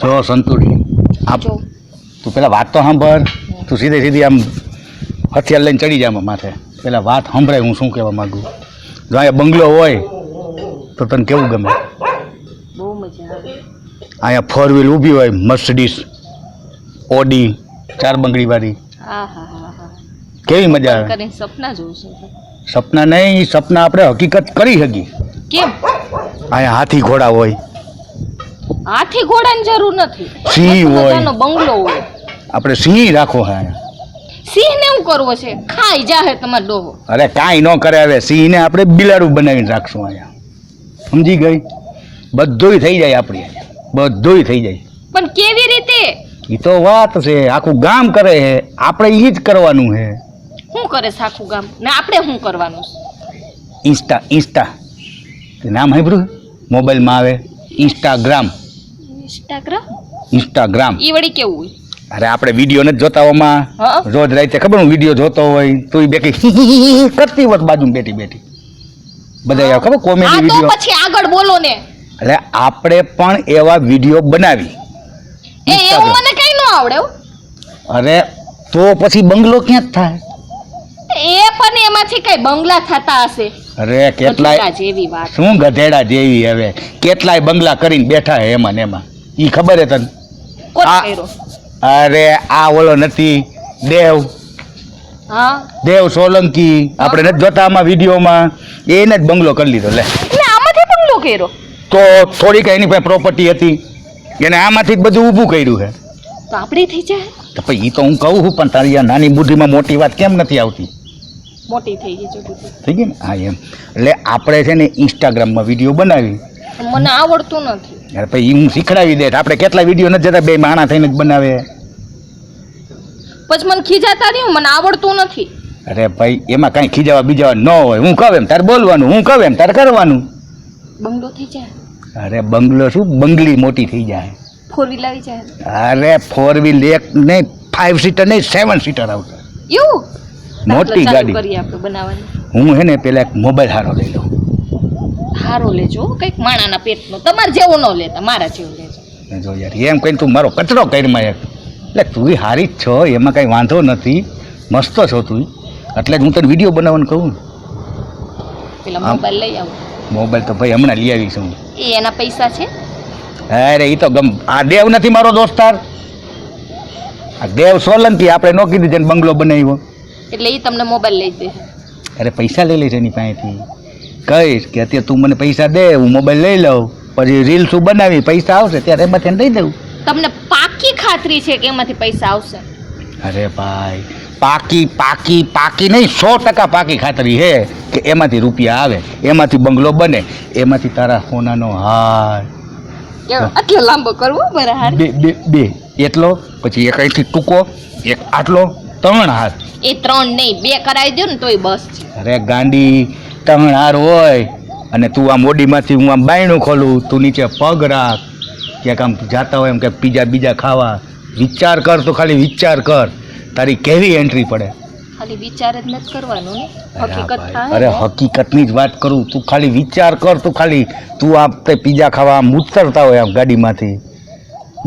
જો સંતુરી આપ તું પેલા વાત તો સાંભળ. તું સીધે સીધી આમ હથિયાર લઈને ચડી જાય માથે. પેલા વાત સાંભળાય હું શું કહેવા માગું. જો અહીંયા બંગલો હોય તો તને કેવું ગમે? બહુ મજા આવે. અહીંયા ફોર વ્હીલ ઊભી હોય મર્સિડીઝ ઓડી ચાર હા હા કેવી મજા આવે? સપના જોઉં છું. સપના નહીં સપના આપણે હકીકત કરી શકીએ. કેમ? અહીંયા હાથી ઘોડા હોય હાથી ઘોડાની જરૂર નથી. સિંહ હોય. બંગલો હોય. આપણે સિંહ રાખો હા. સિંહ ને શું કરવો છે? ખાઈ જાહે તમારો ડોહો. અરે કાંઈ ન કરે હવે સિંહને આપણે બિલાડું બનાવીને રાખશું અહીંયા. સમજી ગઈ? બધુંય થઈ જાય આપણી બધુંય થઈ જાય. પણ કેવી રીતે? એ તો વાત છે આખું ગામ કરે છે. આપણે એ જ કરવાનું છે. શું કરે છે આખું ગામ? ને આપણે શું કરવાનું છે? Insta insta. નામ સાંભળ્યું મોબાઈલમાં આવે. ઇન્સ્ટાગ્રામ. ઇન્સ્ટાગ્રામ ઇન્સ્ટાગ્રામ ઈ વળી કેવું હોય? અરે આપણે વીડિયો નથી જોતા ઓમાં રોજ રાતે ખબર હું વીડિયો જોતો હોય તો એ બેઠી કરતી વખત બાજુ બેઠી. બેઠી બધા ખબર કોમેડી વીડિયો. પછી આગળ બોલો ને. એટલે આપણે પણ એવા વીડિયો બનાવી. એ એવું મને કઈ ન આવડે અરે તો પછી બંગલો ક્યાં જ થાય? એ પણ એમાંથી કઈ બંગલા થતા હશે. અરે કેટલાય જેવી વાત. શું ગધેડા જેવી હવે. કેટલાય બંગલા કરીને બેઠા હે એમાં ને એમાં. ઈ ખબર હે તને? કોણ કર્યો? અરે આ ઓલો નથી દેવ. હા? દેવ સોલંકી. આપણે નથી જોતા આમાં વિડીયોમાં. એને જ બંગલો કરી લીધો લે. એટલે આમાંથી બંગલો કર્યો? તો થોડીક એની પાસે પ્રોપર્ટી હતી. એને આમાંથી જ બધું ઊભું કર્યું છે તો આપણી થઈ જાય? તો પછી એ તો હું કહું છું પણ તારી આ નાની બુદ્ધિમાં મોટી વાત કેમ નથી આવતી? મોટી થઈ ગઈ થઈ ગઈ ને? હા એમ. એટલે આપણે છે ને ઇન્સ્ટાગ્રામમાં વીડિયો બનાવી. મને આવડતું નથી. અરે પછી હું શીખડાવી દે. આપણે કેટલા વીડિયો નથી જતા? બે માણા થઈને જ બનાવે. પછી મને ખીજાતા નહીં મને આવડતું નથી. અરે ભાઈ એમાં કાંઈ ખીજાવા બીજાવા ન હોય. હું કહું એમ તારે બોલવાનું. હું કહું એમ તારે કરવાનું. બંગલો થઈ જાય. અરે બંગલો શું? બંગલી મોટી થઈ જાય. ફોર વ્હીલ આવી જાય. અરે ફોર વ્હીલ એક નહીં ફાઇવ સીટર નહીં સેવન સીટર આવશે. એવું? મોટી ગાડી. હું હે ને પેલા એક મોબાઈલ હારો લઈ લઉં. હારો લેજો કંઈક માણાના પેટનો. તમારે જેવો ન લેતા મારા જેવો લેજો. જો યાર એમ કહીને તું મારો કચરો કરીમાં એક એટલે તું હારી જ છો એમાં કાંઈ વાંધો નથી. મસ્ત છો તું. એટલે જ હું તને વીડિયો બનાવવાનું કહું. પેલા મોબાઈલ લઈ આવું. મોબાઈલ તો ભાઈ હમણાં લઈ આવીશ હું. એ એના પૈસા છે? અરે એ તો ગમ આ દેવ નથી મારો દોસ્તાર. આ દેવ સોલંકી આપણે નો કીધું બંગલો બનાવ્યો. એટલે એ તમને મોબાઈલ લઈ દે. અરે પૈસા લઈ લેજે એની પાસેથી. કહીશ કે અત્યારે તું મને પૈસા દે હું મોબાઈલ લઈ લઉં પછી રીલ્સ બનાવી પૈસા આવશે ત્યારે એમાંથી દઈ દઉં. તમને પાકી ખાતરી છે કે એમાંથી પૈસા આવશે? અરે ભાઈ પાકી પાકી પાકી નહીં સો ટકા પાકી ખાતરી છે કે એમાંથી રૂપિયા આવે એમાંથી બંગલો બને એમાંથી તારા સોનાનો હાર. આટલો લાંબો કરવો બરાબર બે બે એટલો પછી એક અહીંથી ટૂંકો એક આટલો ત્રણ હાર. એ ત્રણ નહીં બે કરાવી દો ને તોય બસ છે. અરે ગાંડી ત્રણ હાર હોય અને તું આમ ઓડીમાંથી હું આમ બાયણું ખોલું તું નીચે પગ રાખ. ક્યાંક આમ જાતા હોય એમ કે પીઝા બીજા ખાવા. વિચાર કર તો ખાલી વિચાર કર. તારી કેવી એન્ટ્રી પડે? ખાલી વિચાર જ નથી કરવાનું અરે હકીકત અરે હકીકતની જ વાત કરું. તું ખાલી વિચાર કર તું ખાલી તું આપણે પીઝા ખાવા આમ ઉતરતા હોય આમ ગાડીમાંથી.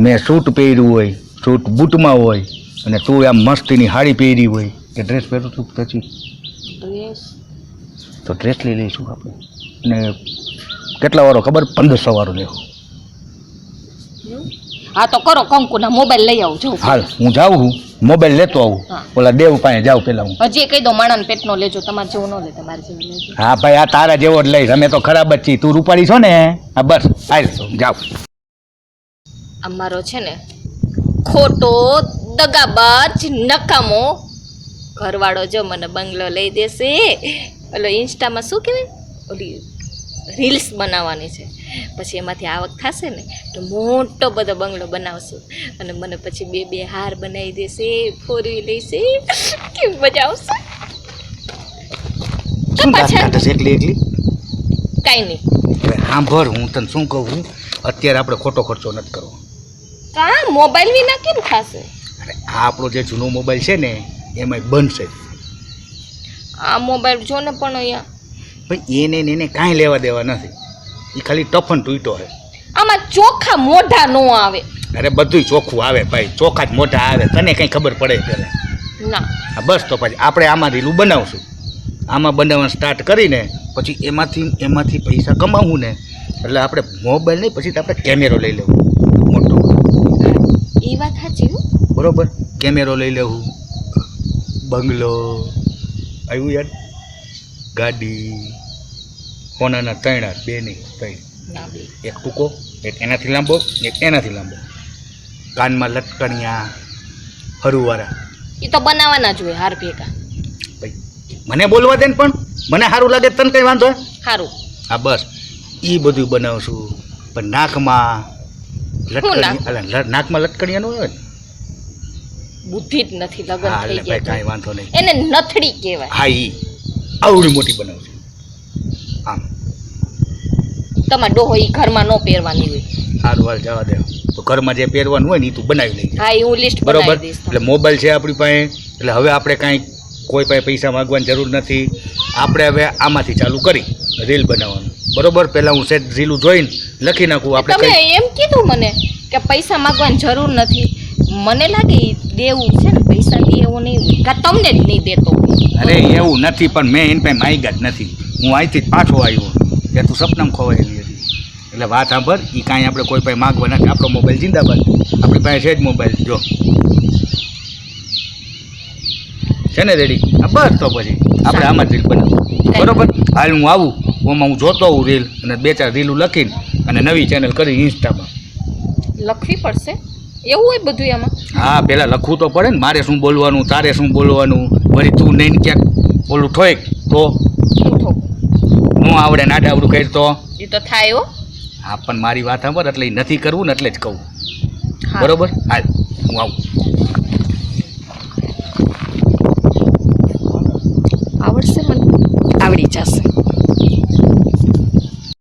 મેં સૂટ પહેર્યું હોય સૂટ બૂટમાં હોય અને તું આમ મસ્તીની સાડી પહેરી હોય. કે ડ્રેસ પહેરું છું પછી? ડ્રેસ તો ડ્રેસ લઈ લઈશું આપણે? અને કેટલા વાળો? ખબર? પંદરસો વાળો લેવો. હા તો કરો કંકુના મોબાઈલ લઈ આવું છું હાલ હું જાઉં છું મોબાઈલ લેતો આવું. ઓલા દેવ પાસે જાઉં પેલા હું. હજી કહી દો માણસ પેટનો લેજો તમારે જેવું ન લે તમારે જેવું લેજો હા ભાઈ આ તારા જેવો જ લઈશ. અમે તો ખરાબ જ છીએ. તું રૂપાડી છો ને? હા બસ હાલ જાઉં. અમારો છે ને ખોટો દગાબાજ નકામો ઘરવાળો જો મને બંગલો લઈ દેશે. ઓલો ઇન્સ્ટામાં શું કહેવાય? ઓલી રીલ્સ બનાવવાની છે. પછી એમાંથી આવક થશે ને તો મોટો બધો બંગલો બનાવશું. અને મને પછી બે બે હાર બનાવી દેશે ફોરવી લેશે. કેમ મજા આવશે? છે એકલી એકલી? કાંઈ નહીં. હવે સાંભળ હું તને શું કહું? અત્યારે આપણે ખોટો ખર્ચો નથી કરવો. કા? મોબાઈલ વિના કેમ થશે? અરે આ આપણો જે જૂનો મોબાઈલ છે ને એમાં બનશે આ મોબાઈલ જો ને પણ અહીંયા. ભાઈ એને ને એને કાંઈ લેવા દેવા નથી. એ ખાલી ટફન તૂટ્યો છે. આમાં ચોખ્ખા મોઢા નો આવે. અરે બધું ચોખ્ખું આવે ભાઈ. ચોખ્ખા જ મોટા આવે. તને કંઈ ખબર પડે પહેલાં ના. બસ તો પછી આપણે આમાં રીલું બનાવશું. આમાં બનાવવાનું સ્ટાર્ટ કરીને પછી એમાંથી એમાંથી પૈસા કમાવું ને એટલે આપણે મોબાઈલ નહીં પછી આપણે કેમેરો લઈ લેવું. મોટો. એ વાત સાચી બરોબર. કેમેરો લઈ લેવું. બંગલો. આવ્યું યાર? ગાડી. કોનાના તૈણા બે નહીં ત્રણ એક ટૂંકો એક એનાથી લાંબો એક એનાથી લાંબો. કાનમાં લટકણિયા હરુવાળા એ તો બનાવવાના જ હોય હાર ભેગા. ભાઈ મને બોલવા દે ને પણ. મને સારું લાગે તને કંઈ વાંધો સારું હા બસ. એ બધું બનાવશું. પણ નાકમાં લટકણી નાક? નાકમાં લટકણિયાનું હોય ને? બુદ્ધિ જ નથી લગ્ન થઈ ગયા કાંઈ વાંધો નહીં. એને નથડી કહેવાય. હા ઈ આવડી મોટી બનાવશું આમ. તમારે ડોહો ઈ ઘરમાં ન પહેરવાની હોય. સારું હાલ જવા દે. તો ઘરમાં જે પહેરવાનું હોય ને એ તું બનાવી લઈ હા એ હું લિસ્ટ બરોબર? એટલે મોબાઈલ છે આપણી પાસે એટલે હવે આપણે કાંઈ કોઈ પાસે પૈસા માગવાની જરૂર નથી. આપણે હવે આમાંથી ચાલુ કરી રીલ બનાવવાનું. બરોબર? પહેલાં હું સેટ રીલું જોઈને લખી નાખું. આપણે તમે એમ કીધું મને કે પૈસા માંગવાની જરૂર નથી. મને લાગે દેવું છે ને પૈસા દે એવું નહીં હોય કાં તમને જ નહીં દેતો. અરે એવું નથી પણ મેં એની પાસે માગ્યા જ નથી. હું અહીંથી જ પાછો આવ્યો. કે તું સપનામાં ખોવાયેલી હતી. એટલે વાત સાંભળ એ કાંઈ આપણે કોઈ પાસે માગવા નથી. આપણો મોબાઈલ જિંદાબાદ. આપણી પાસે છે જ મોબાઈલ. જો. છે ને રેડી? બસ તો પછી. આપણે આમાં જ રીલ બનાવું. બરોબર? હાલ હું આવું. ઓમાં હું જોતો હોઉં રીલ અને બે ચાર રીલું લખીને અને નવી ચેનલ કરી ઇન્સ્ટામાં લખવી પડશે. એવું હોય બધું એમાં? હા પહેલાં લખવું તો પડે ને મારે શું બોલવાનું તારે શું બોલવાનું વળી તું નહીં ક્યાંક ઓલું ઠોઈક તો? હું હું આવડે નાડે આવડું કરી તો. એ તો થાય હો. હા પણ મારી વાત સાંભળ એટલે નથી કરવું ને એટલે જ કહું. બરોબર? હાલ હું આવું.